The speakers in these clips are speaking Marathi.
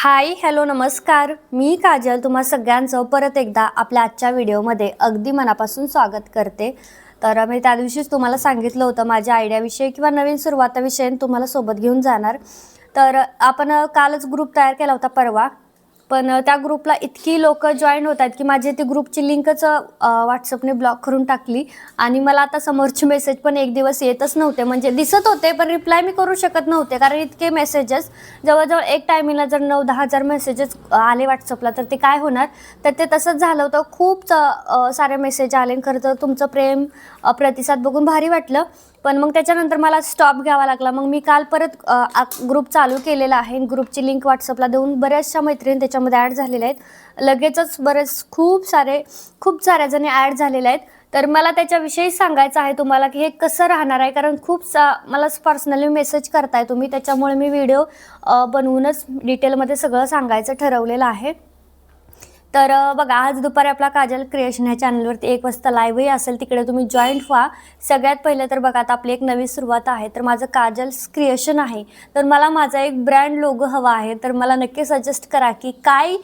हाय हॅलो नमस्कार. मी काजल तुम्हा सगळ्यांचं परत एकदा आपल्या आजच्या व्हिडिओमध्ये अगदी मनापासून स्वागत करते. तर मी त्या दिवशीच तुम्हाला सांगितलं होतं माझ्या आयडियाविषयी किंवा नवीन सुरुवाताविषयी तुम्हाला सोबत घेऊन जाणार. तर आपण कालच ग्रुप तयार केला होता परवा. पण त्या ग्रुपला इतकी लोक जॉईन होत आहेत की माझी ती ग्रुपची लिंकच व्हॉट्सअपने ब्लॉक करून टाकली. आणि मला आता समोरचे मेसेज पण एक दिवस येतच नव्हते. म्हणजे दिसत होते पण रिप्लाय मी करू शकत नव्हते. कारण इतके मेसेजेस जवळजवळ एक टायमिंगला जर नऊ दहा हजार मेसेजेस आले व्हॉट्सअपला तर ते काय होणार? तर ते तसंच झालं होतं. खूप सारे मेसेज आले आणि खरं तर तुमचं प्रेम प्रतिसाद बघून भारी वाटलं. पण मग त्याच्यानंतर मला स्टॉप घ्यावा लागला. मग मी काल परत ग्रुप चालू केलेला आहे. ग्रुपची लिंक व्हॉट्सअपला देऊन बऱ्याचशा मैत्रिणी त्याच्यामध्ये ॲड झालेल्या आहेत. लगेचच बरेच खूप सारे खूप साऱ्या जणी ॲड झालेल्या आहेत. तर मला त्याच्याविषयी सांगायचं आहे तुम्हाला की हे कसं राहणार आहे? कारण खूप सा मला पर्सनली मेसेज करताय तुम्ही. त्याच्यामुळे मी व्हिडिओ बनवूनच डिटेलमध्ये सगळं सांगायचं ठरवलेलं आहे. तर बघा आज दुपारी आपला काजल क्रिएशन ह्या चॅनलवरती एक वाजता लाईव्हही असेल तिकडे तुम्ही जॉईंट व्हा. सगळ्यात पहिलं तर बघा आता आपली एक नवी सुरुवात आहे तर माझं काजल क्रिएशन आहे. तर मला माझा एक ब्रँड लोगो हवा आहे तर मला नक्की सजेस्ट करा की काय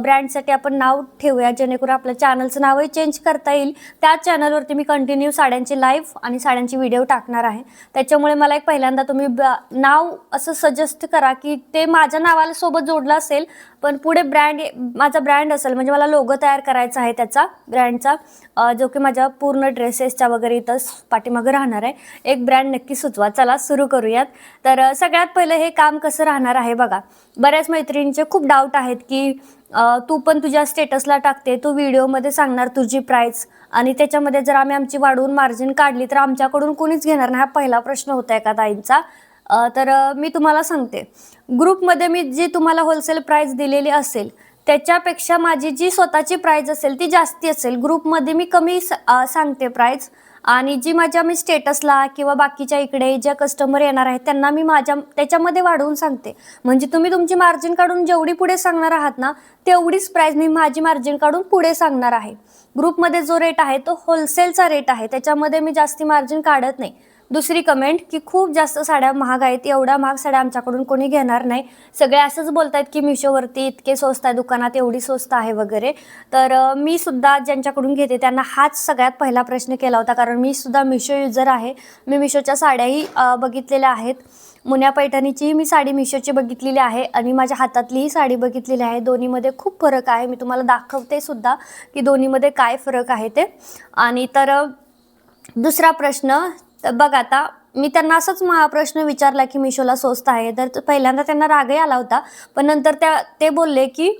ब्रँडसाठी आपण नाव ठेवूया जेणेकरून आपलं चॅनलचं नावही चेंज करता येईल. त्याच चॅनलवरती मी कंटिन्यू साड्यांची लाईव्ह आणि साड्यांची व्हिडिओ टाकणार आहे. त्याच्यामुळे मला एक पहिल्यांदा तुम्ही ब- नाव असं सजेस्ट करा की ते माझ्या नावाला सोबत जोडलं असेल पण पुढे ब्रँड माझा ब्रँड असेल म्हणजे मला लोगो तयार करायचा आहे त्याचा ब्रँडचा जो की माझ्या पूर्ण ड्रेसेसच्या वगैरे इथं पाठीमागं राहणार आहे. एक ब्रँड नक्की सुचवा. चला सुरू करूयात. तर सगळ्यात पहिलं हे काम कसं राहणार आहे बघा. बऱ्याच मैत्रिणींचे खूप डाऊट आहेत की तू पण तुझ्या स्टेटसला टाकते तू व्हिडिओमध्ये सांगणार तुझी प्राईस आणि त्याच्यामध्ये जर आम्ही आमची वाढवून मार्जिन काढली तर आमच्याकडून कोणीच घेणार नाही. हा पहिला प्रश्न होता एका ताईंचा. तर मी तुम्हाला सांगते. ग्रुपमध्ये मी जी तुम्हाला होलसेल प्राईज दिलेली असेल त्याच्यापेक्षा माझी जी स्वतःची प्राईज असेल ती जास्ती असेल. ग्रुपमध्ये मी कमी स- सांगते प्राईज आणि जी माझ्या मी स्टेटसला किंवा बाकीच्या इकडे ज्या कस्टमर येणार आहेत त्यांना मी माझ्या त्याच्यामध्ये वाढवून सांगते. म्हणजे तुम्ही तुमची मार्जिन काढून जेवढी पुढे सांगणार आहात ना तेवढीच प्राईज मी माझी मार्जिन काढून पुढे सांगणार आहे. ग्रुपमध्ये जो रेट आहे तो होलसेलचा रेट आहे. त्याच्यामध्ये मी जास्ती मार्जिन काढत नाही. दुसरी कमेंट की खूप जास्त साड्या महाग आहेत एवढ्या महाग साड्या आमच्याकडून कोणी घेणार नाही. सगळे असंच बोलतायत की मिशोवरती इतके स्वस्त आहे दुकानात एवढी स्वस्त आहे वगैरे. तर मी सुद्धा ज्यांच्याकडून घेते त्यांना हाच सगळ्यात पहिला प्रश्न केला होता. कारण मी सुद्धा मिशो युजर आहे. मी मिशोच्या साड्याही बघितलेल्या आहेत. मुन्या पैठणीचीही मी साडी मिशोची बघितलेली आहे आणि माझ्या हातातलीही साडी बघितलेली आहे. दोन्हीमध्ये खूप फरक आहे. मी तुम्हाला दाखवते सुद्धा की दोन्हीमध्ये काय फरक आहे ते. आणि तर दुसरा प्रश्न तर बघ आता मी त्यांना असंच प्रश्न विचारला की मिशोला स्वस्त आहे. तर पहिल्यांदा त्यांना रागही आला होता. पण नंतर त्या ते बोलले की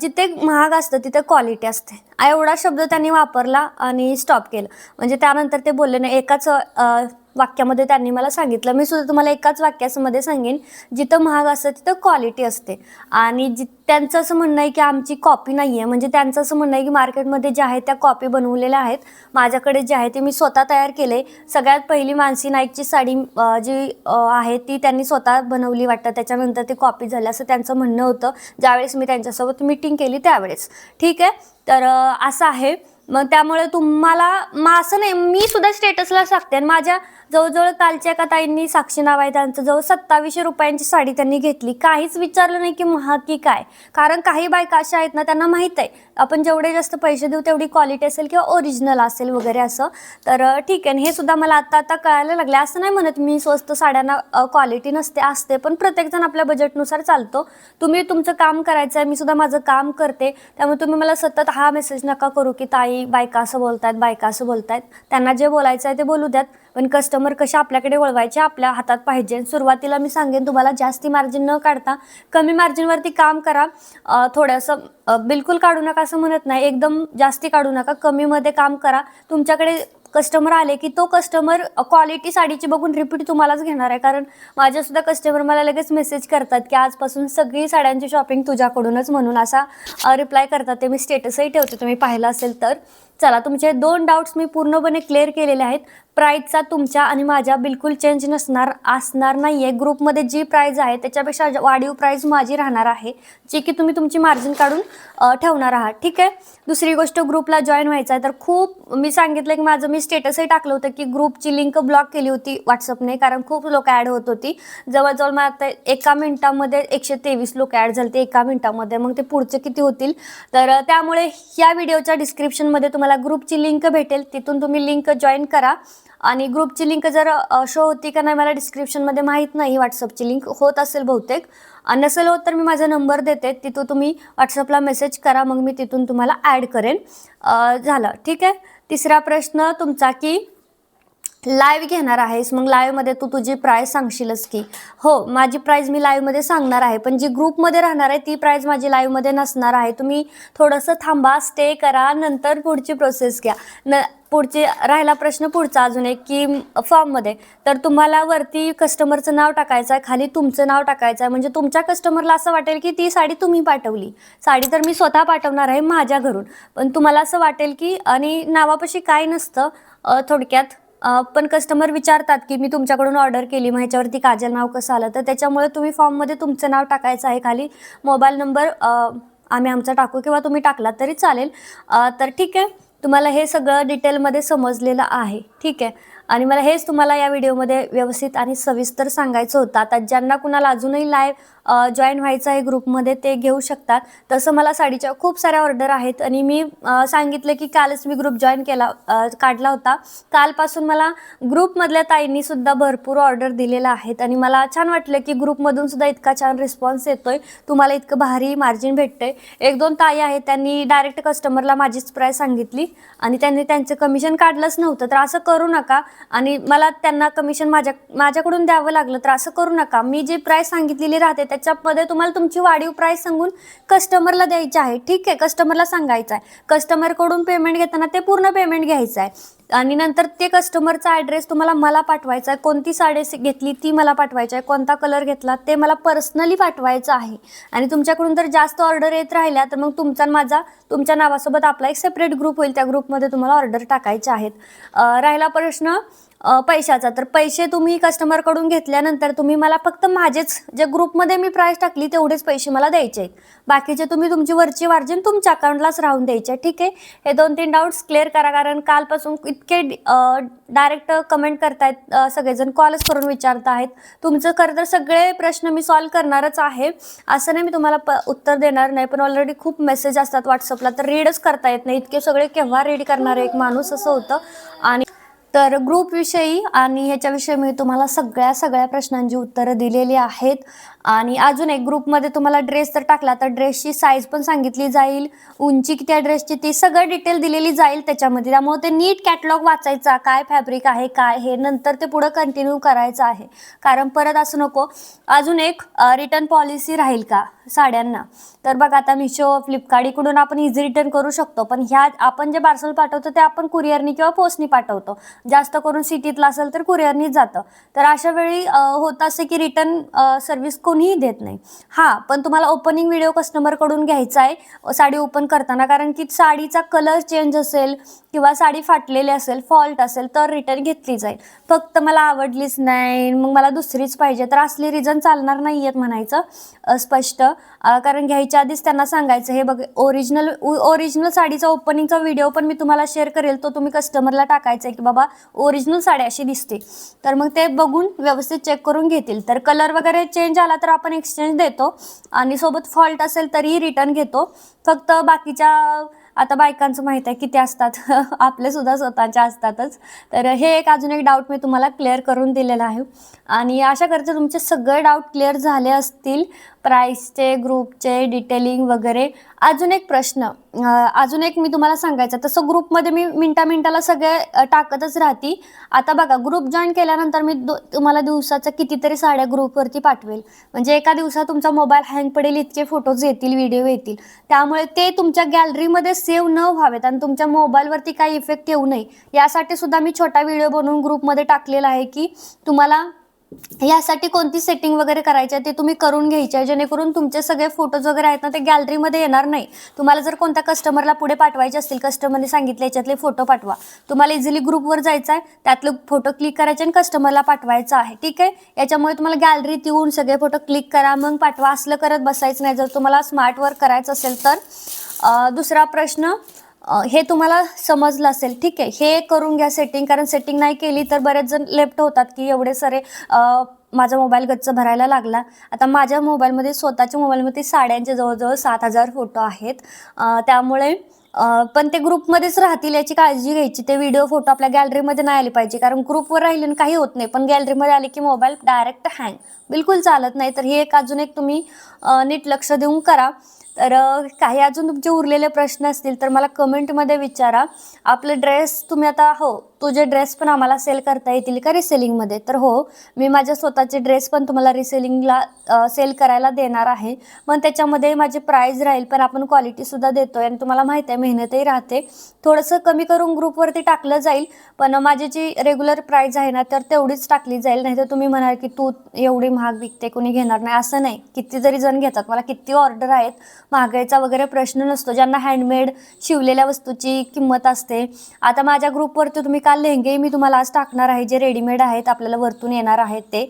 जिथे महाग असतं तिथे क्वालिटी असते. एवढा शब्द त्यांनी वापरला आणि स्टॉप केलं. म्हणजे त्यानंतर ते बोलले नाही एकाच वाक्यामध्ये त्यांनी मला सांगितलं. मी सुद्धा तुम्हाला एकाच वाक्यामध्ये सांगेन. जिथं महाग असतं तिथं क्वालिटी असते. आणि जि त्यांचं असं म्हणणं आहे की आमची कॉपी नाही आहे म्हणजे त्यांचं असं म्हणणं आहे की मार्केटमध्ये ज्या आहेत त्या कॉपी बनवलेल्या आहेत. माझ्याकडे जे आहे ते मी स्वतः तयार केले सगळ्यात पहिली मानसी नाईकची साडी जी आहे ती त्यांनी स्वतः बनवली वाटतं. त्याच्यानंतर ती कॉपी झाली असं त्यांचं म्हणणं होतं. ज्यावेळेस मी त्यांच्यासोबत मिटिंग केली त्यावेळेस. ठीक आहे? तर असं आहे. मग त्यामुळे तुम्हाला मग असं नाही मी सुद्धा स्टेटसला सांगते. आणि माझ्या जवळजवळ कालच्या एका ताईंनी साक्षी नाव आहे त्यांचं जवळ सत्तावीसशे रुपयांची साडी त्यांनी घेतली. काहीच विचारलं नाही की महा की काय. कारण काही बायका अशा आहेत ना त्यांना माहीत आहे. आपण जेवढे जास्त पैसे देऊ तेवढी क्वालिटी असेल किंवा ओरिजिनल असेल वगैरे असं. तर ठीक आहे. आणि हे सुद्धा मला आता आता कळायला लागले असं नाही म्हणत मी स्वस्त साड्यांना क्वालिटी नसते असते. पण प्रत्येकजण आपल्या बजेटनुसार चालतो. तुम्ही तुमचं काम करायचं आहे मी सुद्धा माझं काम करते. त्यामुळे तुम्ही मला सतत हा मेसेज नका करू की ताई बायका असं बोलतात बायका असं बोलतात. त्यांना जे बोलायचं आहे ते बोलू द्यात. पण कस्टमर कसे आपल्याकडे वळवायचे आपल्या हातात पाहिजे. सुरुवातीला मी सांगेन तुम्हाला जास्ती मार्जिन न काढता कमी मार्जिनवरती काम करा. थोडंसं बिलकुल काढू नका असं म्हणत नाही. एकदम जास्ती काढू नका. कमीमध्ये काम करा. तुमच्याकडे कस्टमर आले की तो कस्टमर क्वालिटी साडीची बघून रिपीट तुम्हालाच घेणार आहे. कारण माझ्यासुद्धा कस्टमर मला लगेच मेसेज करतात की आजपासून सगळी साड्यांची शॉपिंग तुझ्याकडूनच म्हणून असा रिप्लाय करतात. ते मी स्टेटसही ठेवते. तुम्ही पाहिलं असेल तर. चला तुमचे दोन डाऊट्स मी पूर्णपणे क्लिअर केलेले आहेत. प्राईजचा तुमच्या आणि माझ्या बिलकुल चेंज नसणार असणार नाही आहे ग्रुपमध्ये जी प्राईज आहे त्याच्यापेक्षा वाढीव प्राईज माझी राहणार आहे जी की तुम्ही तुमची मार्जिन काढून ठेवणार आहात. ठीक आहे? दुसरी गोष्ट ग्रुपला जॉईन व्हायचं आहे. तर खूप मी सांगितलं की माझं मी स्टेटसही टाकलं होतं की ग्रुपची लिंक ब्लॉक केली होती व्हॉट्सअपने कारण खूप लोक ॲड होत होती. जवळजवळ मग आता एका मिनिटामध्ये एकशे तेवीस लोक ॲड झाले ते एका मिनिटामध्ये. मग ते पुढचे किती होतील? तर त्यामुळे या व्हिडिओच्या डिस्क्रिप्शनमध्ये तुम्हाला ग्रुपची लिंक भेटेल. तिथून तुम्ही लिंक जॉईन करा. आणि ग्रुपची लिंक जर शो होती का नाही मला डिस्क्रिप्शनमध्ये माहीत नाही. व्हॉट्सअपची लिंक होत असेल बहुतेक. नसेल होत तर मी माझा नंबर देते. तिथून तुम्ही व्हॉट्सअपला मेसेज करा. मग मी तिथून तुम्हाला ॲड करेन. झालं. ठीक आहे? तिसरा प्रश्न तुमचा की लाईव्ह घेणार आहेस. मग लाईव्हमध्ये तू तुझी प्राईस सांगशीलच की. हो माझी प्राईज मी लाईव्हमध्ये सांगणार आहे. पण जी ग्रुपमध्ये राहणार आहे ती प्राईज माझी लाईव्हमध्ये नसणार आहे. तुम्ही थोडंसं थांबा स्टे करा. नंतर पुढची प्रोसेस घ्या. न पुढचे राहिला प्रश्न पुढचा अजून एक की फॉर्ममध्ये तर तुम्हाला वरती कस्टमरचं नाव टाकायचं आहे खाली तुमचं नाव टाकायचं आहे. म्हणजे तुमच्या कस्टमरला असं वाटेल की ती साडी तुम्ही पाठवली. साडी तर मी स्वतः पाठवणार आहे माझ्या घरून. पण तुम्हाला असं वाटेल की आणि नावापाशी काय नसतं थोडक्यात पण कस्टमर विचारतात की मी तुमच्याकडून ऑर्डर केली मग ह्याच्यावरती काजल नाव कसं आलं? तर त्याच्यामुळे तुम्ही फॉर्ममध्ये तुमचं नाव टाकायचं आहे खाली. मोबाईल नंबर आम्ही आमचा टाकू किंवा तुम्ही टाकलात तरी चालेल. तर ठीक आहे. तुम्हाला हे सगळं डिटेलमध्ये समजलेलं आहे. ठीक आहे? आणि मला हेच तुम्हाला या व्हिडिओमध्ये व्यवस्थित आणि सविस्तर सांगायचं होतं. आता ज्यांना कुणाला अजूनही लाईव्ह जॉईन व्हायचं आहे ग्रुपमध्ये ते घेऊ शकतात. तसं मला साडीच्या खूप साऱ्या ऑर्डर आहेत आणि मी सांगितलं की कालच मी ग्रुप जॉईन केला काढला होता. कालपासून मला ग्रुपमधल्या ताईंनी सुद्धा भरपूर ऑर्डर दिलेल्या आहेत आणि मला छान वाटलं की ग्रुपमधून सुद्धा इतका छान रिस्पॉन्स येतोय. तुम्हाला इतकं भारी मार्जिन भेटतंय. एक दोन ताई आहेत त्यांनी डायरेक्ट कस्टमरला माझीच प्राईस सांगितली आणि त्यांनी त्यांचं कमिशन काढलंच नव्हतं. तर असं करू नका आणि मला त्यांना कमिशन माझ्या माझ्याकडून द्यावं लागलं तर असं करू नका. मी जी प्राईस सांगितलेली राहते त्याच्यामध्ये तुम्हाला तुमची वाढीव प्राईस सांगून कस्टमरला द्यायची आहे. ठीक आहे कस्टमरला सांगायचं आहे कस्टमरकडून पेमेंट घेताना ते पूर्ण पेमेंट घ्यायचं आहे आणि नंतर ते कस्टमरचा ॲड्रेस तुम्हाला मला पाठवायचा आहे. कोणती साडी घेतली ती मला पाठवायची आहे. कोणता कलर घेतला ते मला पर्सनली पाठवायचं आहे. आणि तुमच्याकडून जर जास्त ऑर्डर येत राहिल्या तर मग तुमचा आणि माझा तुमच्या नावासोबत आपला एक सेपरेट ग्रुप होईल. त्या ग्रुपमध्ये तुम्हाला ऑर्डर टाकायचे आहेत. राहिला प्रश्न पैशाचा. तर पैसे तुम्ही कस्टमरकडून घेतल्यानंतर तुम्ही मला फक्त माझेच जे ग्रुपमध्ये मी प्राईस टाकली तेवढेच पैसे मला द्यायचे. आहेत बाकीचे तुम्ही तुमची वरची मार्जिन तुमच्या अकाउंटलाच राहून द्यायचे. ठीक आहे? हे दोन तीन डाऊट्स क्लिअर करा कारण कालपासून इतके डायरेक्ट कमेंट करतायत सगळेजण कॉलच करून विचारत आहेत तुमचं खरं तर सगळे प्रश्न मी सॉल्व करणारच आहे. असं नाही मी तुम्हाला प उत्तर देणार नाही पण ऑलरेडी खूप मेसेज असतात व्हॉट्सअपला तर रीडच करता येत नाही. इतके सगळे केव्हा रीड करणार एक माणूस असं होतं. आणि तर ग्रुपविषयी आणि ह्याच्याविषयी मी तुम्हाला सगळ्या सगळ्या प्रश्नांची उत्तरं दिलेली आहेत. आणि अजून एक ग्रुपमध्ये तुम्हाला ड्रेस जर टाकला तर ड्रेसची साईज पण सांगितली जाईल. उंची किती ड्रेसची ती सगळं डिटेल दिलेली जाईल त्याच्यामध्ये. त्यामुळे ते नीट कॅटलॉग वाचायचा काय फॅब्रिक आहे काय हे नंतर ते पुढं कंटिन्यू करायचं आहे. कारण परत असं नको अजून एक रिटर्न पॉलिसी राहील का साड्यांना? तर बघा आता मिशो फ्लिपकार्ट इकडून आपण इझी रिटर्न करू शकतो. पण ह्या आपण जे पार्सल पाठवतो ते आपण कुरिअरनी किंवा पोस्टनी पाठवतो. जास्त करून सिटीतला असेल तर कुरिअरनीच जातं. तर अशा वेळी होत असे की रिटर्न सर्व्हिस कोणीही देत नाही. हां पण तुम्हाला ओपनिंग व्हिडिओ कस्टमरकडून घ्यायचा आहे. साडी ओपन करताना कारण की साडीचा कलर चेंज असेल किंवा साडी फाटलेली असेल फॉल्ट असेल तर रिटर्न घेतली जाईल. फक्त मला आवडलीच नाही मग मला दुसरीच पाहिजे. तर असली रिझन चालणार नाही आहेत म्हणायचं स्पष्ट. कारण घ्यायच्या आधीच त्यांना सांगायचं हे बघ ओरिजिनल ओरिजिनल साडीचा ओपनिंगचा व्हिडिओ पण मी तुम्हाला शेअर करेल तो तुम्ही कस्टमरला टाकायचा आहे की बाबा ओरिजिनल साडी अशी दिसते. तर मग ते बघून व्यवस्थित चेक करून घेतील. तर कलर वगैरे चेंज आला तर आपण एक्सचेंज देतो. आणि सोबत फॉल्ट असेल तरीही रिटर्न घेतो. फक्त बाकीच्या आता बायकांचं माहीत आहे किती असतात? आपले सुद्धा स्वतःच्या असतातच. तर हे एक अजून एक डाऊट मी तुम्हाला क्लिअर करून दिलेला आहे. आणि आशा करते तुमचे सगळे डाऊट क्लिअर झाले असतील. प्राईसचे ग्रुपचे डिटेलिंग वगैरे. अजून एक प्रश्न अजून एक मी तुम्हाला सांगायचं तसं ग्रुपमध्ये मी मिनटा मिनटाला सगळे टाकतच राहती. आता बघा ग्रुप जॉईन केल्यानंतर मी दो तुम्हाला दिवसाचं कितीतरी साड्या ग्रुपवरती पाठवेल. म्हणजे एका दिवसात तुमचा मोबाईल हँग पडेल इतके फोटोज येतील व्हिडिओ येतील. त्यामुळे ते तुमच्या गॅलरीमध्ये सेव्ह न व्हावेत आणि तुमच्या मोबाईलवरती काही इफेक्ट येऊ नये. यासाठी सुद्धा मी छोटा व्हिडिओ बनवून ग्रुपमध्ये टाकलेला आहे की तुम्हाला यासाठी कोणती सेटिंग वगैरे करायची आहे ते तुम्ही करून घ्यायची आहे जेणेकरून तुमचे सगळे फोटोज वगैरे आहेत ना ते गॅलरीमध्ये येणार नाही. तुम्हाला जर कोणत्या कस्टमरला पुढे पाठवायचे असतील कस्टमरने सांगितले याच्यातले फोटो पाठवा. तुम्हाला इझिली ग्रुपवर जायचं आहे त्यातले फोटो क्लिक करायचे आणि कस्टमरला पाठवायचं आहे ठीक आहे? याच्यामुळे तुम्हाला गॅलरीत येऊन सगळे फोटो क्लिक करा मग पाठवा. असलं करत बसायचं नाही. जर तुम्हाला स्मार्ट वर्क करायचं असेल तर दुसरा प्रश्न हे तुम्हाला समजलं असेल. ठीक आहे. हे करून घ्या सेटिंग कारण सेटिंग नाही केली तर बरेच जण लेफ्ट होतात की एवढे सारे माझा मोबाईल गच्च भरायला लागला. आता माझ्या मोबाईलमध्ये स्वतःच्या मोबाईलमध्ये साड्यांचे जवळजवळ सात हजार फोटो आहेत. त्यामुळे पण ते ग्रुपमध्येच राहतील याची काळजी घ्यायची. ते व्हिडिओ फोटो आपल्या गॅलरीमध्ये नाही आले पाहिजे. कारण ग्रुपवर राहिले काही होत नाही. पण गॅलरीमध्ये आले की मोबाईल डायरेक्ट हँग बिलकुल चालत नाही. तर हे एक अजून एक तुम्ही नीट लक्ष देऊन करा. तर काही अजून तुमचे उरलेले प्रश्न असतील तर मला कमेंटमध्ये विचारा. आपले ड्रेस तुम्ही आता हो तुझे ड्रेस पण आम्हाला सेल करता येतील का रिसेलिंगमध्ये तर हो मी माझ्या स्वतःचे ड्रेस पण तुम्हाला रिसेलिंगला सेल करायला देणार आहे. पण त्याच्यामध्ये माझी प्राईज राहील पण आपण क्वालिटीसुद्धा देतो आहे आणि तुम्हाला माहीत आहे मेहनतही राहते. थोडंसं कमी करून ग्रुपवरती टाकलं जाईल पण माझी जी रेग्युलर प्राईज आहे ना तर तेवढीच टाकली जाईल. नाही तर तुम्ही म्हणाल की तू एवढी महाग विकते कोणी घेणार नाही. असं नाही. किती जरी जण घेतात. मला किती ऑर्डर आहेत महागाईचा वगैरे प्रश्न नसतो. ज्यांना हँडमेड शिवलेल्या वस्तूची किंमत असते. आता माझ्या ग्रुपवरती तुम्ही काल लेहंगे मी तुम्हाला आज टाकणार आहे. जे रेडीमेड आहेत आपल्याला वरतून येणार आहेत ते.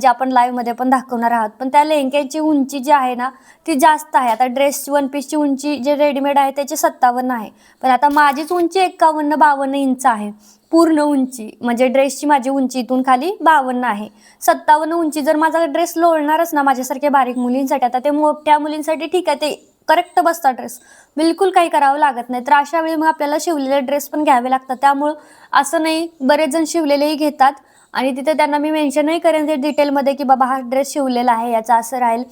जे आपण लाईव्हमध्ये पण दाखवणार आहात. पण त्या लेहंग्याची उंची जी आहे ना ती जास्त आहे. आता ड्रेसची वन पीसची उंची जे रेडीमेड आहे त्याची सत्तावन्न आहे. पण आता माझीच उंची एक्कावन्न बावन्न इंच आहे. पूर्ण उंची म्हणजे ड्रेसची माझी उंची इथून खाली बावन्न आहे. सत्तावन्न उंची जर माझा ड्रेस लोळणारच ना माझ्यासारख्या बारीक मुलींसाठी आता ते मोठ्या मुलींसाठी ठीक आहे ते करेक्ट बसता ड्रेस बिलकुल काही करावं लागत नाही तर अशा वेळी मग आपल्याला शिवलेले ड्रेस पण घ्यावे लागतात. त्यामुळं असं नाही बरेच जण शिवलेलेही घेतात. आणि तिथे त्यांना मी मेन्शनही करेन ते डिटेलमध्ये की बाबा हा ड्रेस शिवलेला आहे याचा असं राहील.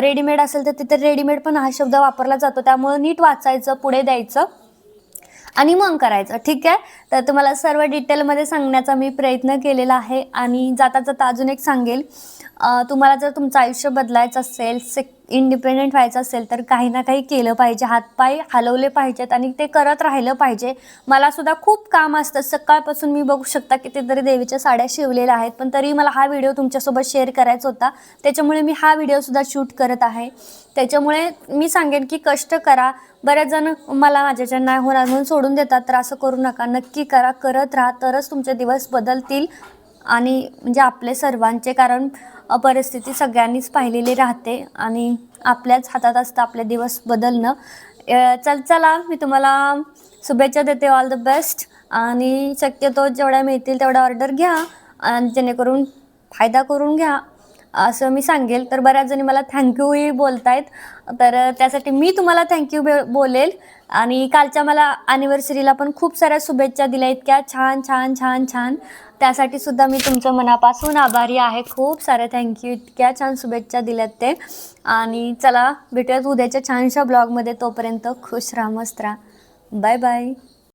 रेडीमेड असेल तर तिथे रेडीमेड पण हा शब्द वापरला जातो त्यामुळं नीट वाचायचं पुढे द्यायचं. आणि मग करायचं. ठीक आहे? तर तुम्हाला सर्व डिटेलमध्ये सांगण्याचा मी प्रयत्न केलेला आहे. आणि जाता जाता अजून एक सांगेल. तुम्हाला जर तुमचं आयुष्य बदलायचं असेल सिक इंडिपेंडेंट व्हायचं असेल तर काही ना काही केलं पाहिजे. हातपाय हलवले पाहिजेत आणि ते करत राहिलं पाहिजे. मला सुद्धा खूप काम असतं. सकाळपासून मी बघू शकता कितीतरी देवीच्या साड्या शिवलेल्या आहेत पण तरी मला हा व्हिडिओ तुमच्यासोबत शेअर करायचा होता. त्याच्यामुळे मी हा व्हिडिओसुद्धा शूट करत आहे. त्याच्यामुळे मी सांगेन की कष्ट करा. बरेच जण मला माझ्याच्या नाही होणार म्हणून सोडून देतात. तर असं करू नका. नक्की करा. करत राहा. तरच तुमचे दिवस बदलतील. आणि म्हणजे आपले सर्वांचे कारण परिस्थिती सगळ्यांनीच पाहिलेली राहते आणि आपल्याच हातात असतं आपले दिवस बदलणं. चल चला मी तुम्हाला शुभेच्छा देते. ऑल द बेस्ट आणि शक्यतो जेवढ्या मिळतील तेवढ्या ऑर्डर घ्या. आणि जेणेकरून फायदा करून घ्या. असं मी सांगेल. तर बऱ्याच जणी मला थँक्यूही बोलतायत. तर त्यासाठी मी तुम्हाला थँक्यू बोलेल. आणि कालच्या मला ॲनिव्हर्सरीला पण खूप साऱ्या शुभेच्छा दिल्या इतक्या. छान छान छान छान. त्यासाठी सुद्धा मी तुमचं मनापासून आभारी आहे. खूप साऱ्या थँक्यू इतक्या छान शुभेच्छा दिल्यात ते. आणि चला भेटूयात उद्याच्या छानशा ब्लॉगमध्ये तोपर्यंत खुश राहा मस्त राहा. Bye bye